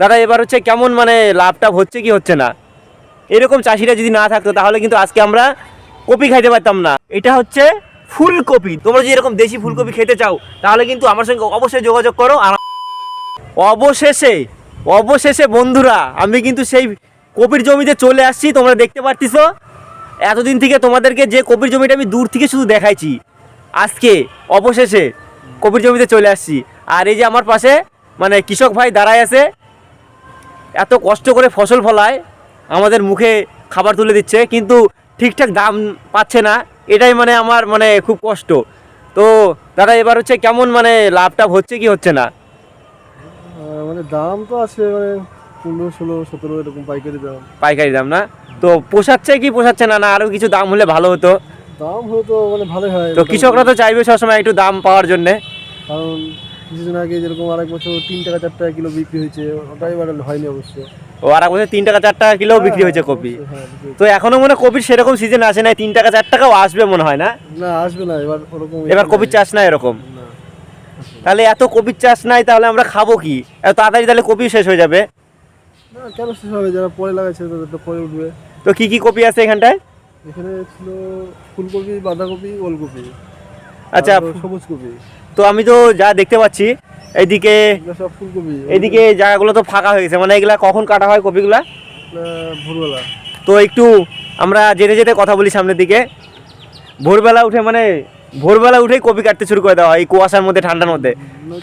দাদা, এবার হচ্ছে কেমন মানে লাভটা হচ্ছে কি হচ্ছে না? এরকম চাষিরা যদি না থাকতো, তাহলে কিন্তু আজকে আমরা কপি খাইতে পারতাম না। এটা হচ্ছে ফুলকপি। তোমরা যদি এরকম দেশি ফুলকপি খেতে চাও, তাহলে কিন্তু আমার সঙ্গে অবশ্যই যোগাযোগ করো। আর অবশেষে অবশেষে বন্ধুরা, আমি কিন্তু সেই কপির জমিতে চলে আসছি, তোমরা দেখতে পারতিস এতদিন থেকে তোমাদেরকে যে কপির জমিটা আমি দূর থেকে শুধু দেখাইছি, আজকে অবশেষে কপির জমিতে চলে আসছি। আর এই যে আমার পাশে মানে কৃষক ভাই দাঁড়ায় আছে এত কষ্ট করে ফসল ফলায় আমাদের মুখে খাবার তুলে দিচ্ছে কিন্তু ঠিকঠাক দাম পাচ্ছে না। এটাই মানে আমার মানে খুব কষ্ট। তো দাদা এবার হচ্ছে কেমন মানে লাভটা হচ্ছে কি হচ্ছে না? মানে দাম তো আছে মানে পনেরো ষোলো সতেরো এরকম পাইকারি দাম। পাইকারি দাম না? তো পোষাচ্ছে কি পোষাচ্ছে না? না আরও কিছু দাম হলে ভালো হতো। দাম হয়তো মানে ভালোই হয়। তো কৃষকরা তো চাইবে সবসময় একটু দাম পাওয়ার জন্যে। কারণ কিছুদিন আগে যেরকম আরেক বছর তিন টাকা চার টাকা কিলো বিক্রি হয়েছে ওটাই এবার হয়নি অবশ্য। ও আর বছর তিন টাকা চার টাকা কিলো বিক্রি হয়েছে কপি। হ্যাঁ। তো এখনও মনে কপির সেরকম সিজন আসে না তিন টাকা চার টাকাও আসবে মনে হয় না? না আসবে না এবার ওরকম এবার কপির চাষ না এরকম? না। তাহলে এত কপির চাষ নাই তাহলে আমরা খাব কি? এত তাড়াতাড়ি তাহলে কপি শেষ হয়ে যাবে? না কেন শেষ হবে? যারা পরে লাগাচ্ছে তাদের তো পরে উঠবে। তো কি কি কপি আছে এখানটায়? এখানে ছিল ফুলকপি বাঁধাকপি ওলকপি। আচ্ছা সবুজ কপি। তো আমি তো যা দেখতে পাচ্ছি এইদিকে ফুলকপি এইদিকে জায়গাগুলো তো ফাঁকা হয়ে গেছে। মানে এগুলা কখন কাটা হয় কপিগুলা? ভোরবেলা। তো একটু আমরা যেতে যেতে কথা বলি সামনের দিকে। ভোরবেলা উঠে মানে ভোরবেলা উঠেই কপি কাটতে শুরু করে দেওয়া হয় এই কুয়াশার মধ্যে ঠান্ডার মধ্যে।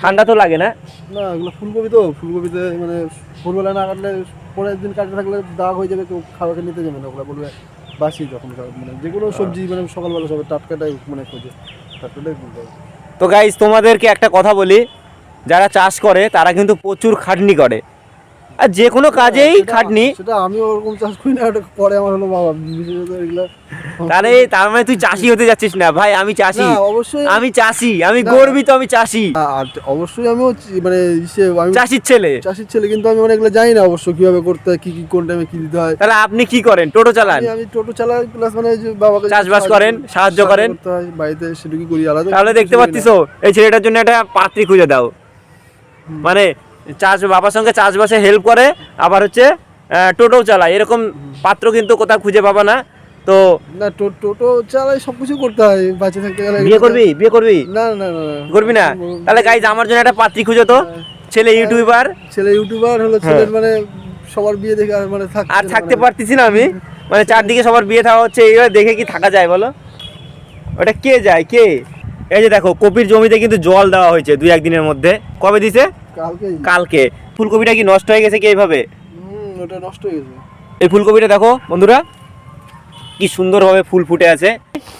ঠান্ডা তো লাগে না? না এগুলো ফুলকপি তো ফুলকপিতে মানে ভোরবেলা না কাটলে পরের দিন কাটতে থাকলে দাগ হয়ে যাবে কেউ খাবারকে নিতে যাবে না ওগুলো বলবে বাসি খাবে। মানে যেগুলো সবজি মানে সকালবেলা সবে টাটকাটাই মানে খোঁজে টাটকাটাই তো গাইজ তোমাদেরকে একটা কথা বলি যারা চাষ করে তারা কিন্তু প্রচুর খাটনি করে। আর যে কোনো কাজেই খাটনি। সেটা আমি ওরকম চাষ করি না ওটা পরে আমার হলো বাবা বিশেষত এগুলো। তারে তার মানে তুই চাষি হতে যাচ্ছিস না? ভাই আমি চাষি। অবশ্যই আমি চাষি আমি। গর্বিত আমি চাষি। আর অবশ্যই আমিও মানে ইসে আমি চাষির ছেলে। চাষির ছেলে কিন্তু আমি মানে এগুলো জানি না অবশ্য কীভাবে করতে হয় কি কি কোন টাইমে কি দিতে হয়। তাহলে আপনি কি করেন? টোটো চালান? আমি- আমি টোটো চালাই প্লাস মানে যে বাবাকে চাষবাস করেন, সাহায্য করেন। বাড়িতে সেটুকু করি আলাদা তাহলে দেখতে পাচ্ছিস এই ছেলেটার জন্য একটা পাত্রী খুঁজে দাও। মানে চাষ বাবার সঙ্গে চাষবাসে হেল্প করে আবার হচ্ছে আহ, টোটো চালায়। এরকম পাত্র কিন্তু কোথাও খুঁজে পাবা না। তো না টোটো চালাই সবকিছু করতে হয় বাচ্চা থাকতে গেলে। বিয়ে করবি? বিয়ে করবি? না না না। করবি না? তাহলে গাইজ আমার জন্য একটা পাত্রী খুঁজো তো। ছেলে ইউটিউবার ছেলে ইউটিউবার হলো ছেলের মানে সবার বিয়ে দেখে আর মানে থাকতে আর থাকতে মানে- পারতেছি না আমি। মানে চারদিকে সবার বিয়ে থাকা হচ্ছে এইভাবে দেখে কি থাকা যায় বলো? ওটা কে যায়? কে? এই যে দেখো কপির জমিতে কিন্তু জল দেওয়া হয়েছে দুই একদিনের মধ্যে। কবে দিছে? কালকে। ফুলকপিটা কি নষ্ট হয়ে গেছে কি এইভাবে? হুম ওটা নষ্ট হয়ে গেছে। এই ফুলকপিটা দেখো বন্ধুরা কি সুন্দরভাবে ফুল ফুটে আছে।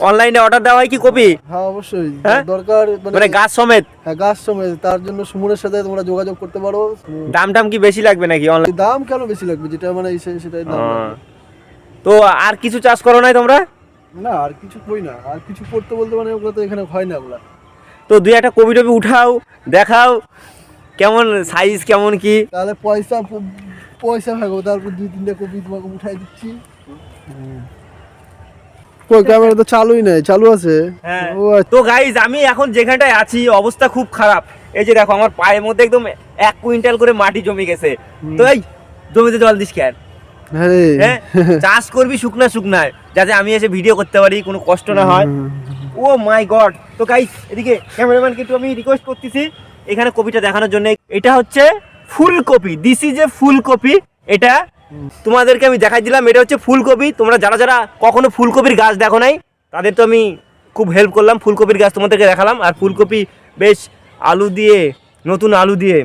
অনলাইনে অর্ডার দেওয়া হয় কি কপি? হ্যাঁ অবশ্যই। হ্যাঁ? দরকার মানে গাছ সমেত? হ্যাঁ গাছ সমেত। তার জন্য সুমনের সাথে তোমরা যোগাযোগ করতে পারো। দাম টাম কি বেশি লাগবে নাকি অনলাইন? দাম কেন বেশি লাগবে? যেটা মানে সেটাই দাম তো আর কিছু চাষ করো নাই তোমরা? না আর কিছু কই না। আর কিছু করতে বলতে মানে ওগুলো তো এখানে হয় না ওগুলা। তো দুই একটা কপি টপি উঠাও দেখাও। কেমন সাইজ কেমন কি? তাহলে পয়সা পয়সা থাকো তারপর দুই তিনটা কপি তোমাকে উঠাই দিচ্ছি। কই ক্যামেরা তো চালুই নাই চালু আছে? হ্যাঁ। আচ্ছা। তো গাইজ আমি এখন যেখানটায় আছি অবস্থা খুব খারাপ। এই যে দেখো আমার পায়ের মধ্যে একদম এক কুইন্টাল করে মাটি জমে গেছে। তো এই জমিতে জল দিস কেন হ্যাঁ হ্যাঁ? চাষ করবি শুকনা শুকনায় যাতে আমি এসে ভিডিও করতে পারি কোনো কষ্ট না হয়। ও মাই গড তো গাইস এদিকে ক্যামেরাম্যানকে একটু আমি রিকোয়েস্ট করতেছি। এখানে কপিটা দেখানোর জন্য। এটা হচ্ছে ফুলকপি। দিস ইজ এ ফুলকপি। এটা তোমাদেরকে আমি দেখাই দিলাম। এটা হচ্ছে ফুলকপি। তোমরা যারা যারা কখনো ফুলকপির গাছ দেখো নাই, তাদের তো আমি খুব হেল্প করলাম। ফুলকপির গাছ তোমাদেরকে দেখালাম। আর ফুলকপি বেশ আলু দিয়ে, নতুন আলু দিয়ে,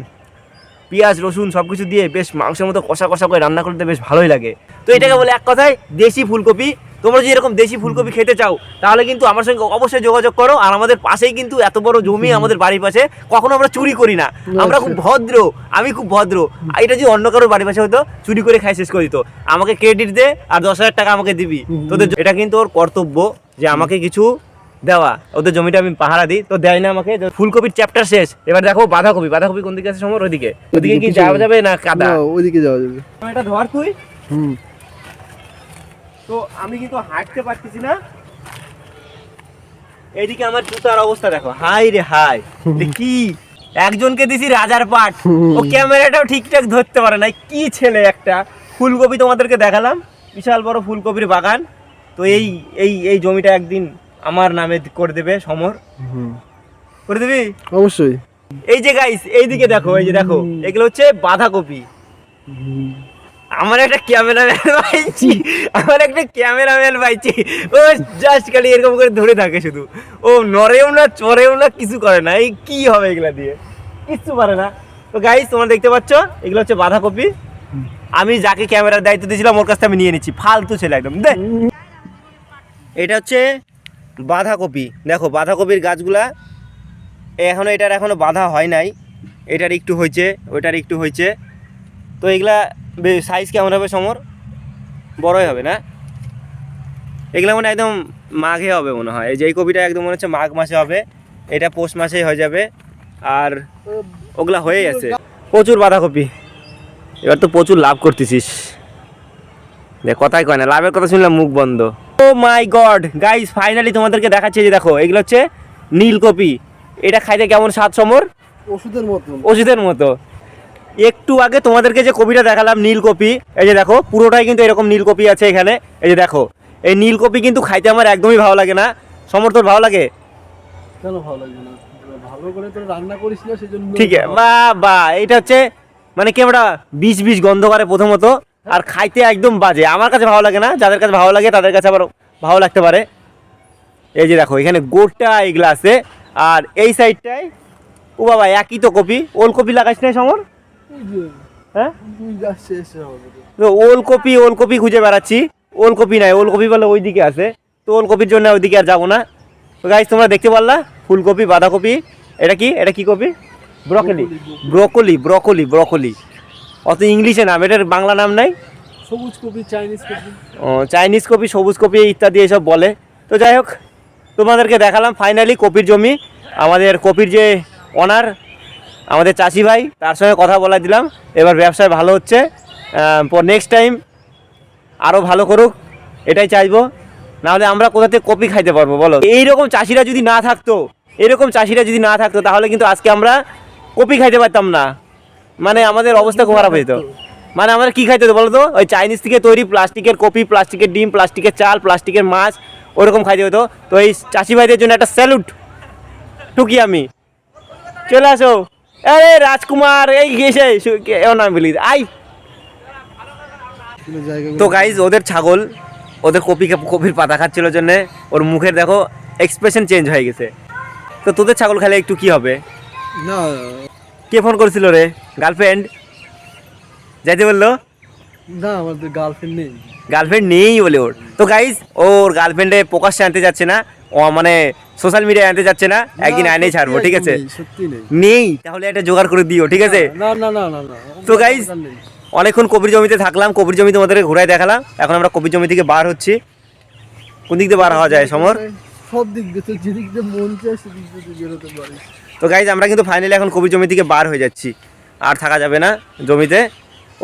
পেঁয়াজ, রসুন সব কিছু দিয়ে বেশ মাংসের মতো কষা কষা করে রান্না করতে বেশ ভালোই লাগে। তো এটাকে বলে এক কথায় দেশি ফুলকপি। তোমরা যদি এরকম দেশি ফুলকপি খেতে চাও তাহলে কিন্তু আমার সঙ্গে অবশ্যই যোগাযোগ করো। আর আমাদের পাশেই কিন্তু এত বড় জমি আমাদের বাড়ির পাশে কখনো আমরা চুরি করি না। আমরা খুব ভদ্র আমি খুব ভদ্র। আর এটা যদি অন্য কারোর বাড়ির পাশে হতো চুরি করে খাই শেষ করে দিত। আমাকে ক্রেডিট দে আর দশ হাজার টাকা আমাকে দিবি। তোদের এটা কিন্তু ওর কর্তব্য যে আমাকে কিছু দেওয়া। ওদের জমিটা আমি পাহারা দিই। তো দেয় না আমাকে। ফুলকপির চ্যাপ্টার শেষ। এবার দেখো বাঁধাকপি। বাঁধাকপি কোন দিকে আছে সমর? ওদিকে ওদিকে কি যাওয়া যাবে না কাদা? না ওইদিকে যাওয়া যাবে। এটা ধর তুই? হুম। তো আমি কিন্তু হাঁটতে পারতেছি না। এইদিকে আমার জুতার অবস্থা দেখো। হাই রে হাই। কি? একজনকে দিছি রাজার পাট। ও ক্যামেরাটাও ঠিকঠাক ধরতে পারে না কি ছেলে একটা। ফুলকপি তোমাদেরকে দেখালাম। বিশাল বড় ফুলকপির বাগান। তো এই এই এই জমিটা একদিন আমার নামে করে দেবে সমর। করে দিবি? অবশ্যই। এই যে গাইস এইদিকে দেখো এই যে দেখো। এগুলো হচ্ছে বাঁধাকপি। আমার একটা ক্যামেরাম্যান পাইছি, আমার একটা ক্যামেরাম্যান পাইছি। ও জাস্ট খালি এরকম করে ধরে থাকে শুধু। ও নড়েও না, চড়েও না, কিছু করে না। এই কি হবে এগুলা দিয়ে? কিচ্ছু পারে না। তো গাইস তোমরা দেখতে পাচ্ছ, এগুলো হচ্ছে বাঁধাকপি। আমি যাকে ক্যামেরার দায়িত্ব দিয়েছিলাম, ওর কাছ থেকে আমি নিয়ে নিচ্ছি। ফালতু ছেলে একদম। দে। এটা হচ্ছে বাঁধাকপি। দেখো, বাঁধাকপির গাছগুলা এখনও এটার এখনও বাঁধা হয় নাই। এটার একটু হয়েছে, ওইটার একটু হয়েছে। তো এগুলা সাইজ কেমন হবে সমর? বড়ই হবে না? এগুলা মানে একদম মাঘে হবে মনে হয়। এই যে এই কপিটা একদম মনে হচ্ছে মাঘ মাসে হবে। এটা পৌষ মাসেই হয়ে যাবে। আর ওগুলা হয়েই আছে। প্রচুর বাঁধাকপি। এবার তো প্রচুর লাভ করতেছিস। দেখ কথাই কয় না লাভের কথা শুনলাম মুখ বন্ধ। Oh my god guys finally তোমাদেরকে দেখাচ্ছি যে দেখো এগুলো হচ্ছে নীলকপি। এটা খাইতে কেমন স্বাদ সমর? ওষুধের মতো। ওষুধের মতো। একটু আগে তোমাদেরকে যে কপিটা দেখালাম নীলকপি এই যে দেখো পুরোটাই কিন্তু এরকম নীলকপি আছে এখানে। এই যে দেখো এই নীলকপি কিন্তু খাইতে আমার একদমই ভালো লাগে না। সমর্থন ভালো লাগে? কেন ভালো লাগবে না? ভালো করে তো রান্না করিস না সেই ঠিক আছে। বা বা এটা হচ্ছে মানে কি আমরা বিষ বিষ গন্ধ করে প্রথমত আর খাইতে একদম বাজে। আমার কাছে ভালো লাগে না যাদের কাছে ভালো লাগে তাদের কাছে আবার ভালো লাগতে পারে। এই যে দেখো এখানে গোটা এগুলা আছে আর এই সাইডটায় ও বাবা একই তো কপি। ওলকপি লাগাইস না সমর? হ্যাঁ? ওলকপি ওলকপি খুঁজে বেড়াচ্ছি। ওলকপি নাই ওলকপি বলে ওইদিকে আছে। তো ওলকপির জন্য ওইদিকে আর যাব না। তো গাইজ তোমরা দেখতে পারলা? ফুলকপি বাঁধাকপি এটা কি? এটা কি কপি? ব্রকলি। Broccoli broccoli broccoli. অত ইংলিশে নাম এটার বাংলা নাম নাই? সবুজ কপি চাইনিজ কপি। ও, চাইনিজ কপি সবুজ কপি ইত্যাদি এসব বলে। তো যাই হোক তোমাদেরকে দেখালাম ফাইনালি কপির জমি। আমাদের কপির যে অনার আমাদের চাষি ভাই, তার সঙ্গে কথা বলা দিলাম। এবার ব্যবসায় ভালো হচ্ছে। নেক্সট টাইম আরও ভালো করুক, এটাই চাইব। নাহলে আমরা কোথা থেকে কপি খাইতে পারব, বলো? এইরকম চাষিরা যদি না থাকতো, এরকম চাষিরা যদি না থাকতো, তাহলে কিন্তু আজকে আমরা কপি খাইতে পারতাম না। মানে আমাদের অবস্থা খুব খারাপ হয়ে যেত মানে আমরা কী খাইতে হতো বলো তো? ওই চাইনিজ থেকে তৈরি প্লাস্টিকের কপি, প্লাস্টিকের ডিম, প্লাস্টিকের চাল, প্লাস্টিকের মাছ, ওরকম খাইতে হতো। তো এই চাষি ভাইদের জন্য একটা স্যালুট টুকি আমি। চলে আসো। আরে রাজকুমার এই গেছে ও নাম বলি। আই। তো গাইজ ওদের ছাগল ওদের কপি কপির পাতা খাচ্ছিল জন্য ওর মুখের দেখো এক্সপ্রেশন চেঞ্জ হয়ে গেছে। তো তোদের ছাগল খেলে একটু কি হবে? না। কে ফোন করেছিল রে? গার্লফ্রেন্ড যাইতে বলল? না আমাদের গার্লফ্রেন্ড নেই। গার্লফ্রেন্ড নেই বলে ওর। তো গাইজ ওর গার্লফ্রেন্ডে প্রকাশ্যে আনতে যাচ্ছে না। ও মানে সোশ্যাল মিডিয়ায় আনতে যাচ্ছে না? একদিন না, আইনেই ছাড়বো ঠিক আছে? নেই, তাহলে একটা জোগাড় করে দিও ঠিক আছে? তো গাইজ অনেকক্ষণ কবির জমিতে থাকলাম কবির জমি তোমাদেরকে ঘুরাই দেখালাম। এখন আমরা কবির জমি থেকে বার হচ্ছি। কোন দিক দিয়ে বার হওয়া যায় সমর? সব দিক দিয়ে তো যেদিক দিয়ে মন চায় সেদিক দিয়ে বেরোতে পারিস। তো গাইজ আমরা কিন্তু ফাইনালি এখন কবির জমি থেকে বার হয়ে যাচ্ছি। আর থাকা যাবে না জমিতে।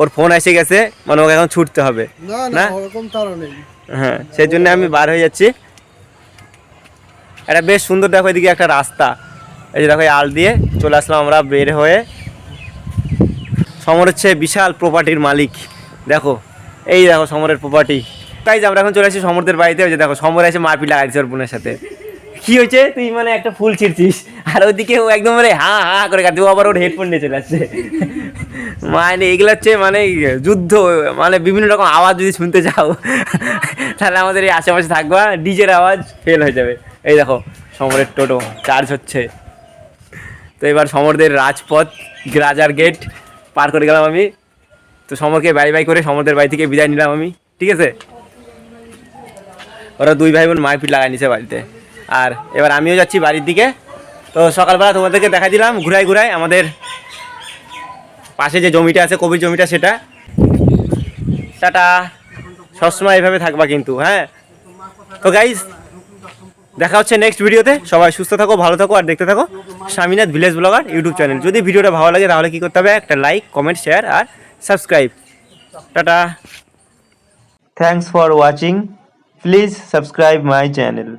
ওর ফোন এসে গেছে মানে ওকে এখন ছুটতে হবে। না না? না? ওরকম তারা নেই। হ্যাঁ সেই জন্য আমি বার হয়ে যাচ্ছি। এটা বেশ সুন্দর, দেখো এদিকে একটা রাস্তা। এই যে দেখো আল দিয়ে চলে আসলাম আমরা বের হয়ে। সমর হচ্ছে বিশাল প্রপার্টির মালিক। দেখো, এই দেখো সমরের প্রপার্টি তাই যে আমরা এখন চলে আসি সমরদের বাড়িতে, ওই যে দেখো সমর এসে মারপিট লাগাইছে ওর বোনের সাথে। কি হয়েছে? তুই মানে একটা ফুল ছিঁড়ছিস। আর ওইদিকে ও একদম মানে হা হা করে কাঁদছে। ও আবার ওর হেডফোন নিয়ে চলে আসছে। মানে এগুলো হচ্ছে মানে যুদ্ধ মানে বিভিন্ন রকম আওয়াজ যদি শুনতে চাও, তাহলে আমাদের এই আশেপাশে থাকবা, ডিজের আওয়াজ ফেল হয়ে যাবে। এই দেখো, সমরের টোটো চার্জ হচ্ছে। তো এবার সমরদের রাজপথ, রাজার গেট পার করে গেলাম আমি। তো সমরকে বাই বাই করে সমরদের বাড়ি থেকে বিদায় নিলাম আমি, ঠিক আছে? ওরা দুই ভাই বোন মারপিট লাগাই নিছে বাড়িতে। আর এবার আমিও যাচ্ছি বাড়ির দিকে। তো সকালবেলা তোমাদেরকে দেখা দিলাম, ঘুরাই ঘুরাই আমাদের পাশে যে জমিটা আছে, কবির জমিটা সেটা। টাটা। সবসময় এইভাবে থাকবা কিন্তু হ্যাঁ? তো গাইজ দেখা হচ্ছে নেক্সট ভিডিওতে। সবাই সুস্থ থাকো, ভালো থাকো, আর দেখতে থাকো Swaminath village blogger YouTube channel যদি ভিডিওটা ভালো লাগে, তাহলে কি করতে হবে? একটা লাইক কমেন্ট শেয়ার আর subscribe tata. Thanks for watching please subscribe my channel